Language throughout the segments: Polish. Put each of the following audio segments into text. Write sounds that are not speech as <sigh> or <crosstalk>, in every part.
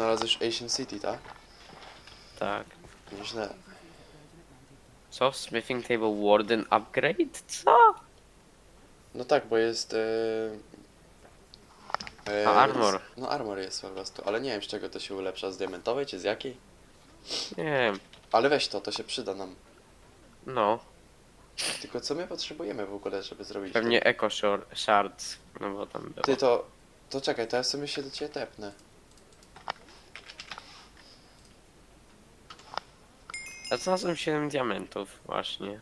Znalazłeś Ancient City, tak? Tak. Nieźle. Co? Smithing Table Warden Upgrade? Co? No tak, bo jest... E, A, armor. No armor jest po prostu, ale nie wiem z czego to się ulepsza, z diamentowej czy z jakiej? Nie wiem. Ale weź to, to się przyda nam. No. Tylko co my potrzebujemy w ogóle, żeby zrobić Pewnie Echo Shor- Shards. No bo tam to? było. Ty to... To czekaj, to ja sobie się do ciebie tepnę. A znalazłem 7 diamentów właśnie.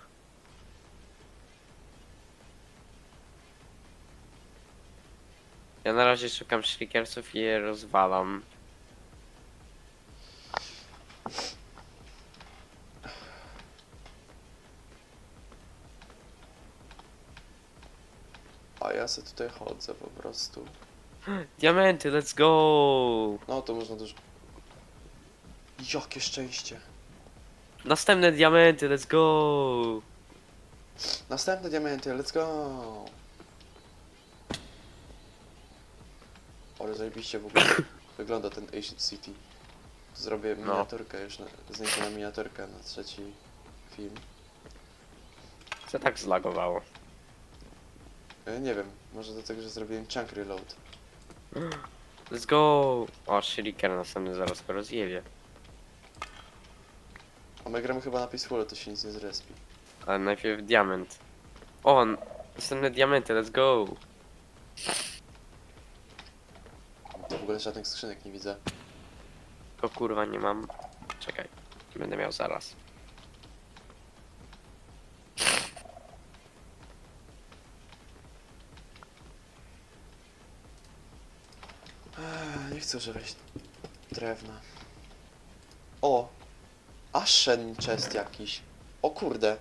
Ja na razie szukam shrikersów i je rozwalam. A ja se tutaj chodzę po prostu. Diamenty, let's go! No to można też... Jakie szczęście. Następne diamenty, let's go! Następne diamenty, let's go! Ale zajebiście w ogóle <coughs> wygląda ten Ancient City. Zrobię No. miniaturkę już, na, na miniaturkę na trzeci film. Co tak zlagowało? E, nie wiem, może do tego, że zrobiłem chunk reload. <gasps> Let's go! O, shriker następny zaraz go rozjebie. A my gramy chyba na Peaceful, to się nic nie zrespi. Ale najpierw diament. O, n- następne diamenty, let's go! To w ogóle żadnych skrzynek nie widzę. To kurwa nie mam. Czekaj, będę miał zaraz. Eee, nie chcę używać drewna. O! Ashen chest jakiś. O kurde.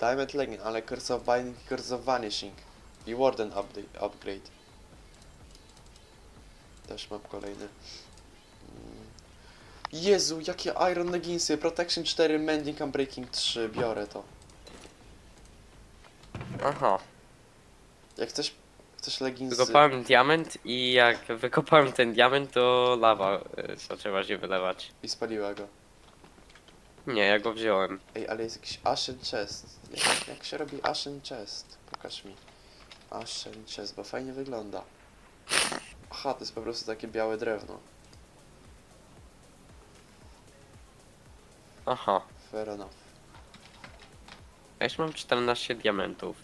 Diamond Legging, ale Curse of Binding Curse of Vanishing. I Warden update, Upgrade. Też mam kolejny. Mm. Jezu, jakie Iron Leggingsy. Protection 4, Mending and Breaking 3. Biorę to. Aha, Jak chcesz, chcesz leginsy... wykopałem diament i jak wykopałem ten diament, to lawa y, zaczęła się wylewać. I spaliła go. Nie, ja go wziąłem. Ej, ale jest jakiś Ashen Chest. Jak, jak się robi Ashen Chest? Pokaż mi. Ashen Chest, bo fajnie wygląda. Aha, to jest po prostu takie białe drewno. Aha, Fair enough. a już mam 14 diamentów.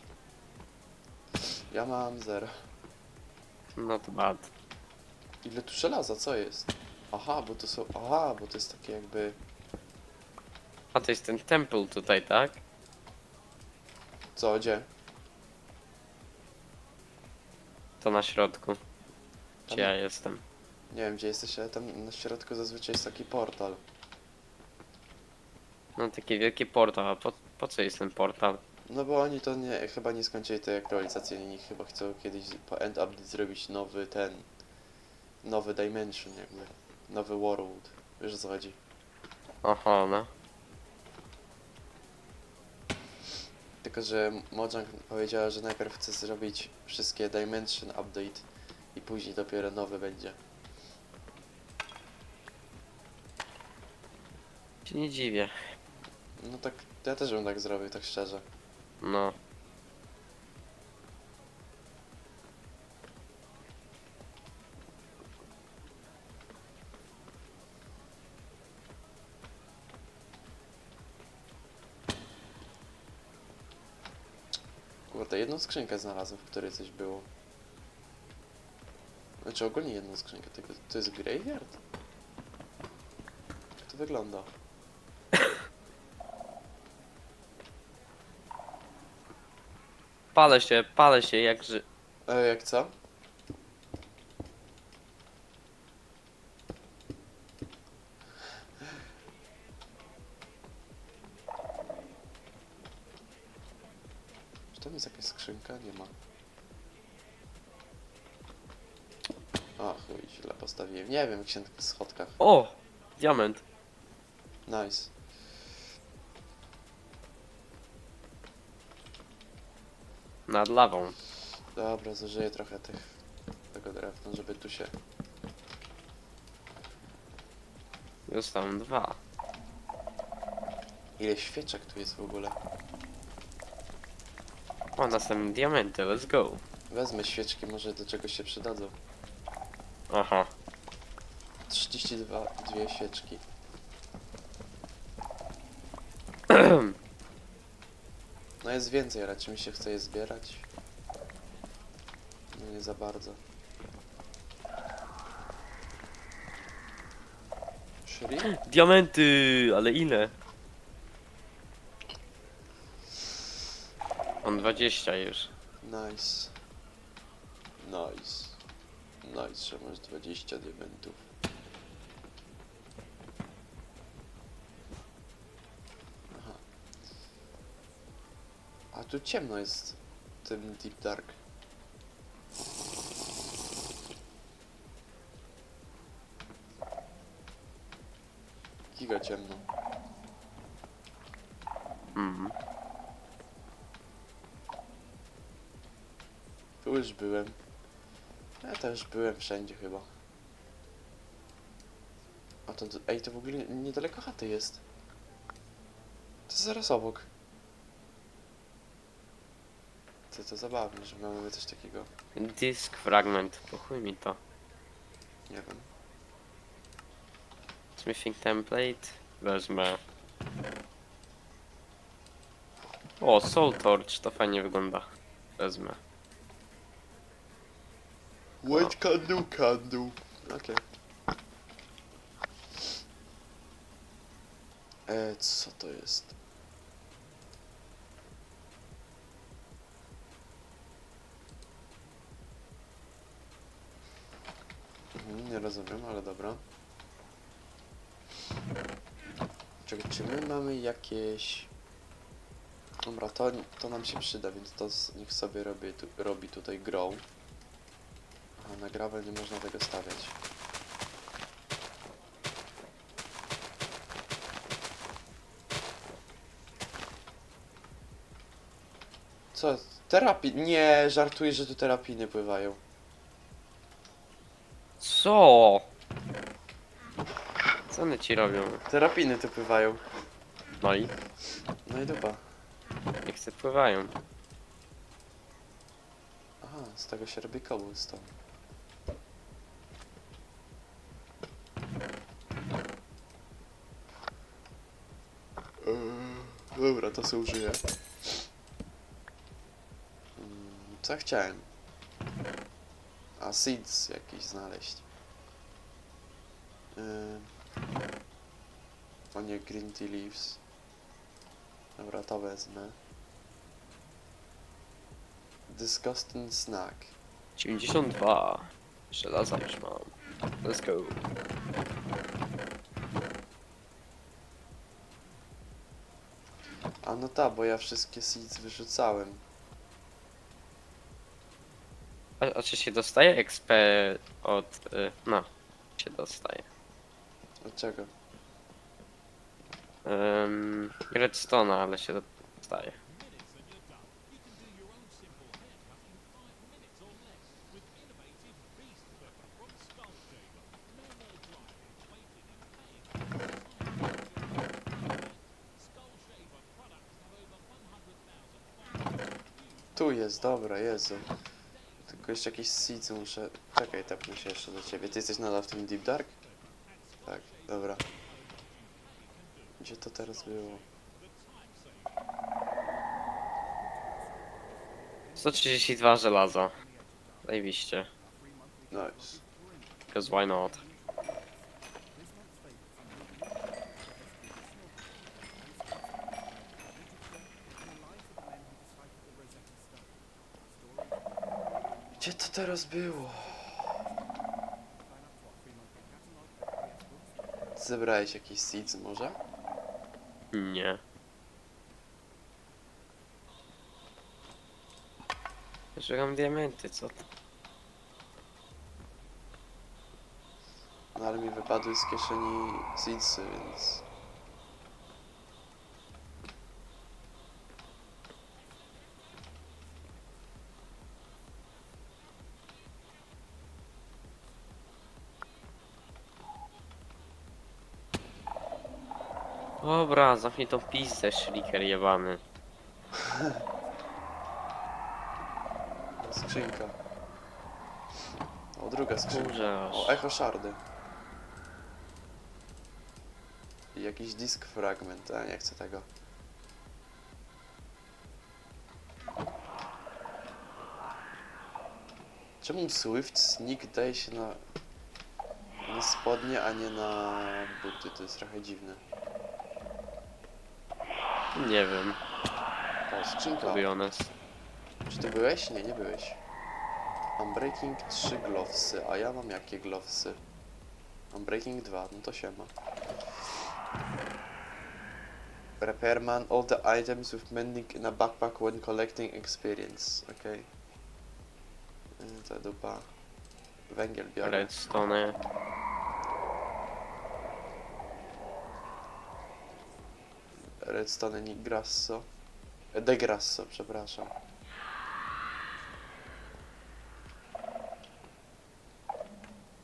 Ja mam zero. Not bad. Ile tu żelaza? Co jest? Aha, bo to są... Aha, bo to jest takie jakby... A to jest ten temple tutaj, tak? Co, gdzie? To na środku. Gdzie ja jestem? Nie wiem, gdzie jesteś, ale tam na środku zazwyczaj jest taki portal. No taki wielki portal, a po, po co jest ten portal? No bo oni to nie, chyba nie skończyli tej aktualizacji, oni chyba chcą kiedyś po end update zrobić nowy ten, nowy dimension jakby, nowy world, wiesz o co chodzi. Aha, no. Tylko, że Mojang powiedziała, że najpierw chce zrobić wszystkie dimension update i później dopiero nowy będzie. Się nie dziwię. No tak, ja też bym tak zrobił, tak szczerze. No. Jedną skrzynkę znalazłem, w której coś było. Znaczy ogólnie jedną skrzynkę, tylko to jest graveyard? Jak to wygląda? Palę się, palę się jak ży... E, jak co? Skrzynka? Nie ma. A, chuj, źle postawiłem. Nie wiem, jak się na tych schodkach. O! Diament. Nice. Nad lawą. Dobra, zużyję trochę tych, tego drewna, żeby tu się Dostałem dwa. Ile świeczek tu jest w ogóle? O, następne diamenty, let's go. Wezmę świeczki, może do czegoś się przydadzą. Aha. 32 dwie świeczki. No jest więcej, czy mi się chce je zbierać? No nie za bardzo. Shri? Diamenty, ale ile? On 20 już. Nice. Nice. Nice, że masz 20 diamentów. Aha. A tu ciemno jest w tym Deep Dark. Giga ciemno. Mhm. Tu już byłem. Ja też byłem wszędzie chyba. A to, ej, to w ogóle nie- niedaleko chaty jest. To zaraz obok. To to zabawne, że mamy coś takiego. Disk fragment, po chuj mi to. Nie wiem. Smithing template, wezmę. O, Soul Torch, to fajnie wygląda. Wezmę. What can do, can do. Okej. E, co to jest? Mhm, nie rozumiem, ale dobra. Czekaj, czy my mamy jakieś... Dobra, to, to nam się przyda, więc to z, niech sobie robi, tu, robi tutaj grow. A na gravel nie można tego stawiać. Co? Terapii... Nie, żartuję, że tu terapiny pływają. Co? Co one ci robią? Terapiny tu pływają. No i No i dupa. jak se pływają. Aha, z tego się robi cobblestone. Eee, Dobra, to sobie użyję. Mm, Co chciałem? A, seeds jakieś znaleźć. Eee, O nie, green tea leaves. Dobra, to wezmę. Disgusting snack. 92. Żelaza już mam. Let's go. A no ta, bo ja wszystkie seeds wyrzucałem. A, a czy się dostaje XP od... Y, no, się dostaje. Dlaczego? Um, redstone'a, ale się dostaje. Tu jest, dobra, Jezu. Tylko jeszcze jakieś seeds muszę... Czekaj, tepnę się jeszcze do ciebie. Ty jesteś nadal w tym Deep Dark? Tak, dobra. Gdzie to teraz było? 132 żelaza. Zajebiście. Nice. Because why not? Gdzie to teraz było? Zebrałeś jakieś seeds może? Nie. Szukam diamenty, co to? No ale mi wypadły z kieszeni seedsy, więc... Dobra, zamknij tą pizdę, szliker jebany. <laughs> Skrzynka. O, druga skrzynka. Kurze, O, echo szardy. I jakiś disk fragment, a nie chcę tego. Czemu Swift Sneak daje się na, na spodnie, a nie na buty? To jest trochę dziwne. Nie wiem, O, skrzynka. to be honest. Czy ty byłeś? Nie, nie byłeś. Mam breaking 3 glowsy, a ja mam jakie glowsy? Mam breaking 2, no to się ma. Repairman, all the items with mending in a backpack when collecting experience. Okej. Okay. To dupa. Węgiel biorę. Redstone. Redstone ni grasso. E, De grasso, przepraszam.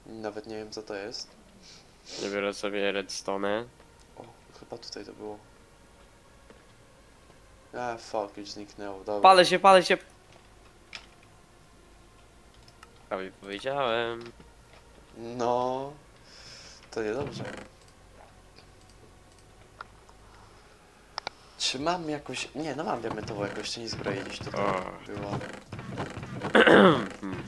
Nawet nie wiem co to jest. Biorę sobie redstone. O, chyba tutaj to było. A, fuck, już zniknęło, dobra. Palę się, palę się! Prawie powiedziałem. No, to niedobrze. Czy mam jakoś... Nie, no mam diamentową jakoś nie zbroję gdzieś tutaj O. była. Hmm.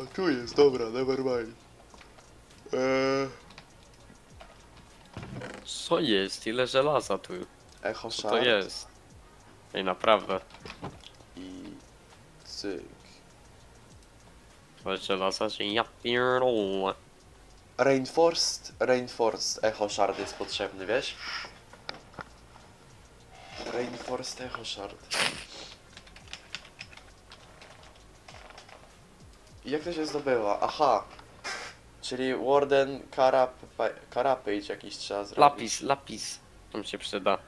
A tu jest, dobra, never mind. Eee, Co jest? Ile żelaza tu? echo Co to shard jest? Ej, naprawdę. i cyk. To jest żelaza, że ja pierdolę. Reinforced, reinforced echo shard jest potrzebny, wiesz? Reinforced echo shard. I jak to się zdobyła? Aha. Czyli Warden Karap, Karapage jakiś trzeba zrobić. Lapis, lapis. Tam się przyda.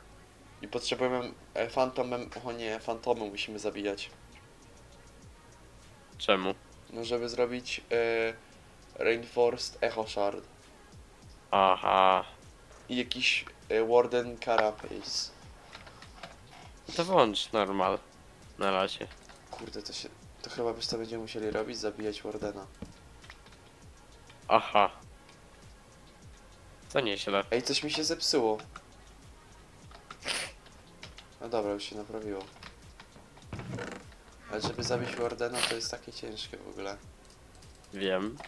I potrzebujemy e, fantomem, o nie, fantomem musimy zabijać. Czemu? No żeby zrobić e, Reinforced Echo Shard. Aha. I jakiś e, Warden Carapace. To włącz normal. Na razie. Kurde, to się... To chyba byś to będziemy musieli robić, zabijać Wardena. Aha. To nieźle. Ej, coś mi się zepsuło. No dobra, już się naprawiło. Ale żeby zabić Wardena to jest takie ciężkie w ogóle. Wiem.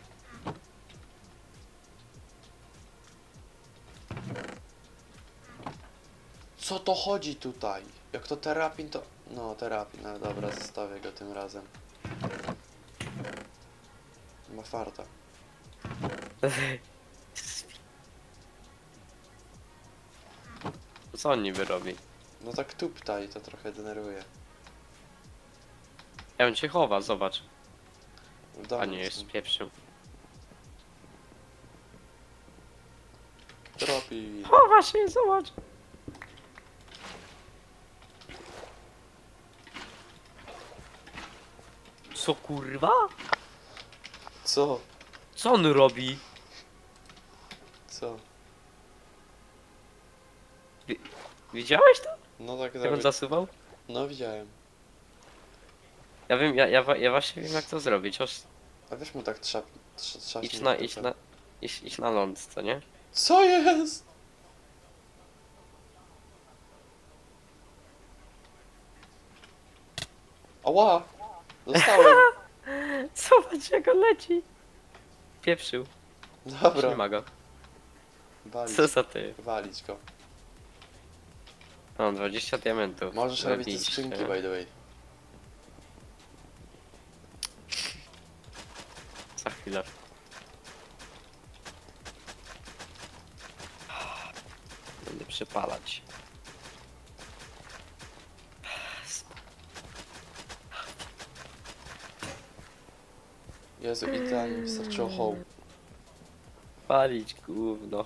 Co to chodzi tutaj? Jak to terapin to... No, terapin, ale dobra, zostawię go tym razem. Ma farta. <laughs> Co on niby robi? No tak tupta i to trochę denerwuje. Ja on cię chowa, zobacz. W domu A nie, jest. Tropin. Chowa się, zobacz. Co kurwa? Co? Co on robi? Co? Widziałeś to? No tak, Jak on tak. zasuwał? No widziałem. Ja wiem, ja, ja, wa- ja właśnie wiem jak to zrobić. Oż, A wiesz mu tak trzap... trz- idź na, w idź na, idź, idź na ląd, co nie? Co jest? Ała! Zostałem. <laughs> Zobacz jak on leci. Pieprzył. Dobra. Nie ma go. Walić, Co za ty? walić go. Mam 20 diamentów. Możesz robić te Zajebiście. skrzynki, by the way. Za chwilę. Będę przypalać. Jezu, idealnie wystarczyło hołd. Palić gówno.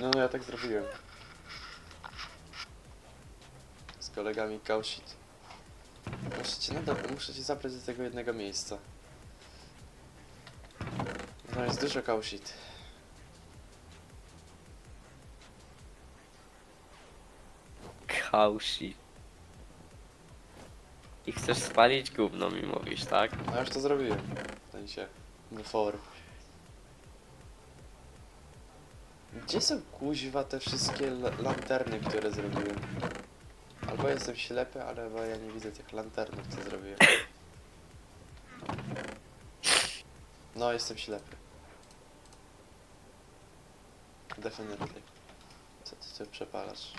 No, no ja tak zrobiłem. Z kolegami kausit. Muszę cię, nadal, muszę cię zabrać do tego jednego miejsca. No jest dużo kausit. Kausi. I chcesz spalić gówno mi mówisz, tak? Ja już to zrobiłem. W sensie. Before. Gdzie są kuźwa te wszystkie lanterny, które zrobiłem? Albo jestem ślepy, ale bo ja nie widzę tych lanternów, co zrobiłem. No, jestem ślepy. Definitely. Co ty tu przepalasz?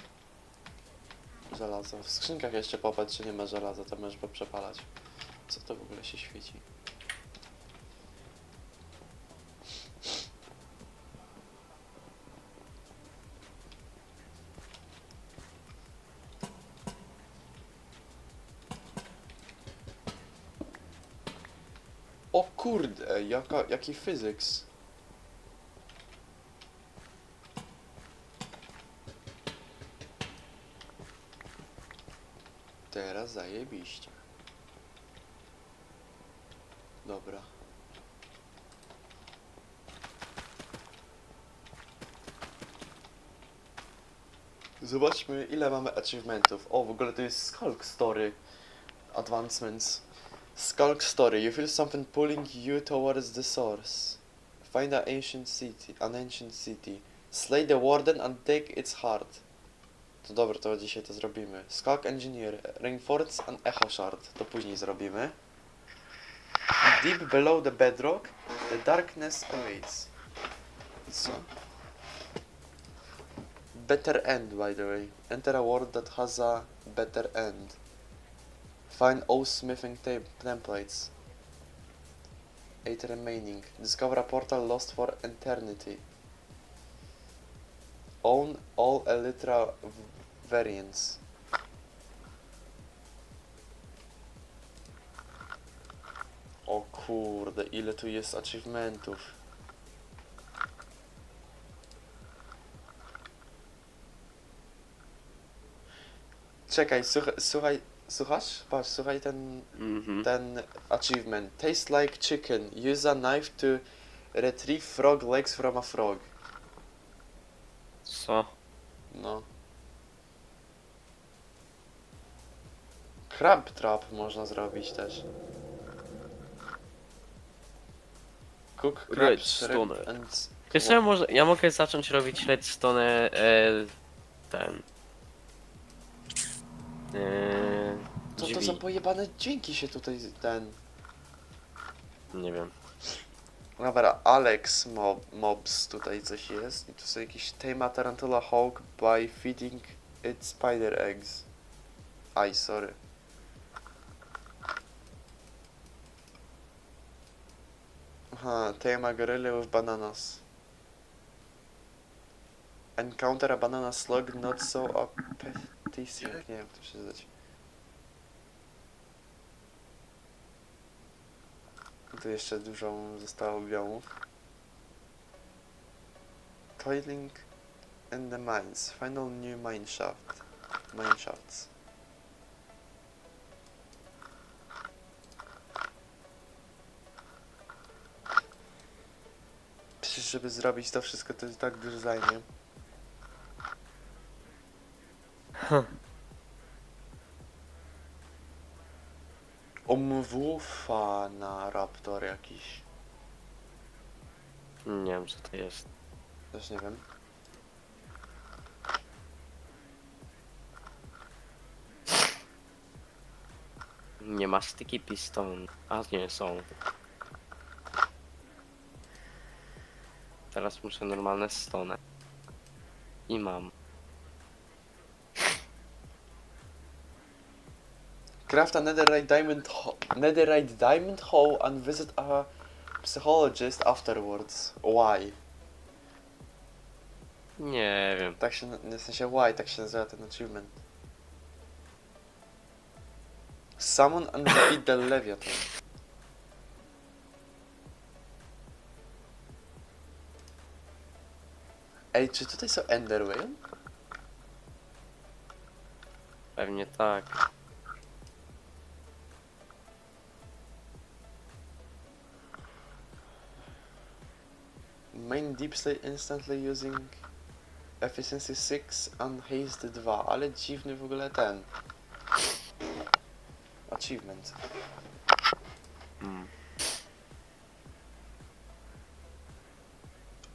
Żelazo. W skrzynkach jeszcze popatrz, czy nie ma żelaza, to możesz poprzepalać. Co to w ogóle się świeci? O kurde, jaka, jaki physics. Teraz zajebiście. Dobra. Zobaczmy ile mamy achievementów. O, w ogóle to jest Skulk Story. Advancements. Skulk Story. You feel something pulling you towards the source. Find an ancient city. An ancient city. Slay the warden and take its heart. To dobra, to dzisiaj to zrobimy. Skulk Engineer. Reinforce an Echo Shard. To później zrobimy. Deep below the bedrock, the darkness awaits. Co? Better end, by the way. Enter a world that has a better end. Find all smithing templates. Eight remaining. Discover a portal lost for eternity. Own all Elytra v- variants. O kurde, ile tu jest achievementów. Czekaj, słuchaj, słuchaj, słuchasz? Patrz, słuchaj ten, Mhm. ten achievement. Taste like chicken. Use a knife to retrieve frog legs from a frog. Co? No. Crab trap można zrobić też. Cook crab Redstone. shrimp and... Wiesz co, ja, może, ja mogę zacząć robić redstone e, ten. E, Co to drzwi. za pojebane dźwięki się tutaj ten... Nie wiem. Dobra, Alex mob, Mobs tutaj coś jest i tu są jakieś Tame Tarantula Hawk by feeding it spider eggs. Aj, sorry. Aha, Tame a gorilla with bananas. Encounter a banana slug not so appetizing. Nie wiem, to przeczytać. Tu jeszcze dużo zostało biomów. Toiling in the mines. Final new mine shaft. Przecież żeby zrobić to wszystko to tak dużo zajmie. Omwufa na raptor jakiś. Nie wiem co to jest. Też nie wiem. Nie ma sticky piston. A nie, są. Teraz muszę normalne stone. I mam. Craft a netherite diamond ho- netherite diamond hole and visit a psychologist afterwards. Why? Nie wiem. Tak się, w sensie why tak się nazywa ten achievement. Summon and defeat the Leviathan. Ej, czy tutaj są Enderway? Pewnie tak. Main deep slate instantly using Efficiency 6, Unhazed 2, ale dziwny w ogóle ten. Achievement.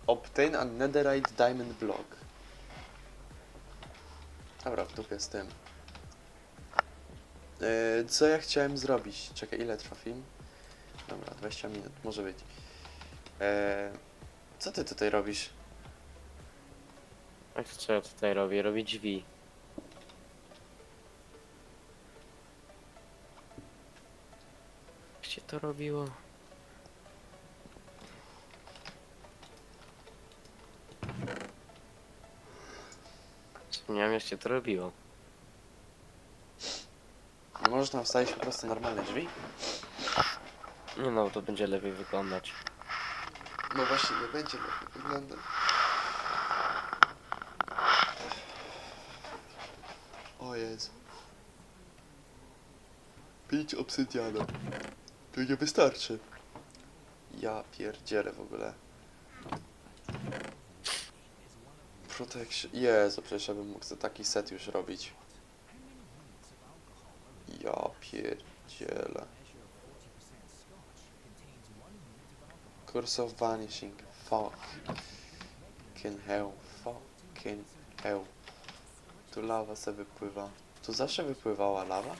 Obtain a netherite diamond block. Dobra, w dupie z tym. Yy, co ja chciałem zrobić? Czekaj, ile trwa film? Dobra, 20 minut, może być. Yy, co ty tutaj robisz? To co ja tutaj robię? Robię drzwi. Jak się to robiło? Zapomniałem jak się to robiło. Nie możesz nam wstawić po prostu normalne drzwi? Nie no, to będzie lepiej wyglądać. No właśnie, nie będzie lepiej wyglądać. O Jezu. Pięć obsydiana. To nie wystarczy. Ja pierdzielę w ogóle. Protection. Jezu, przecież ja bym mógł za taki set już robić. Ja pierdzielę. Curse of Vanishing. Fuck. Fucking hell. Fucking hell. Tu lawa se wypływa. Tu zawsze wypływała lawa?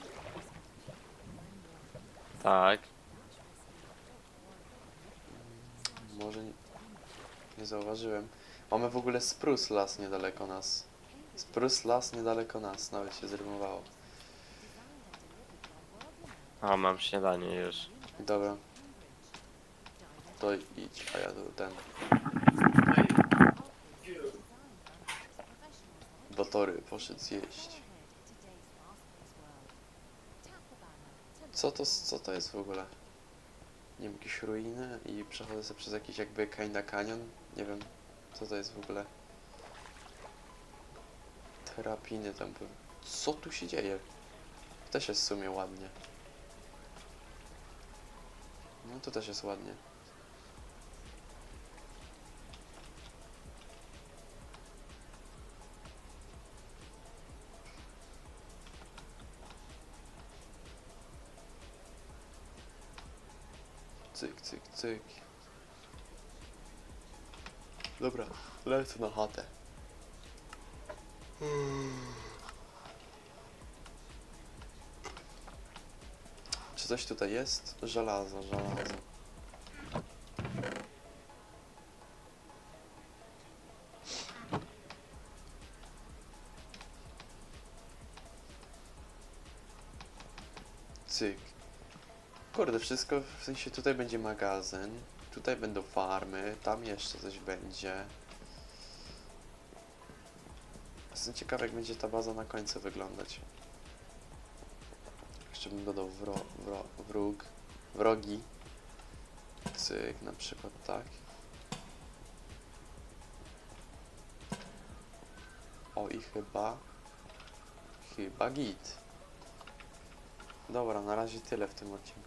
Tak. Może nie, nie zauważyłem. Mamy w ogóle Spruce Las niedaleko nas. Spruce Las niedaleko nas, nawet się zrymowało. A, mam śniadanie już. Dobra. To idź, a ja tu ten. Batory poszedł zjeść. Co to, co to jest w ogóle? Nie wiem, jakieś ruiny i przechodzę sobie przez jakiś jakby kinda canyon. Nie wiem, co to jest w ogóle. Terapiny tam były. Co tu się dzieje? Też jest w sumie ładnie. No to też jest ładnie. Cyk, cyk, cyk. Dobra, lecę na chatę. Czy coś tutaj jest? Żelazo, żelazo. Cyk. Kurde, wszystko, w sensie tutaj będzie magazyn, tutaj będą farmy, tam jeszcze coś będzie. Jestem ciekaw jak będzie ta baza na końcu wyglądać. Jeszcze bym dodał wro, wro, wróg, wrogi. Cyk, na przykład tak. O i chyba, chyba git. Dobra, na razie tyle w tym odcinku.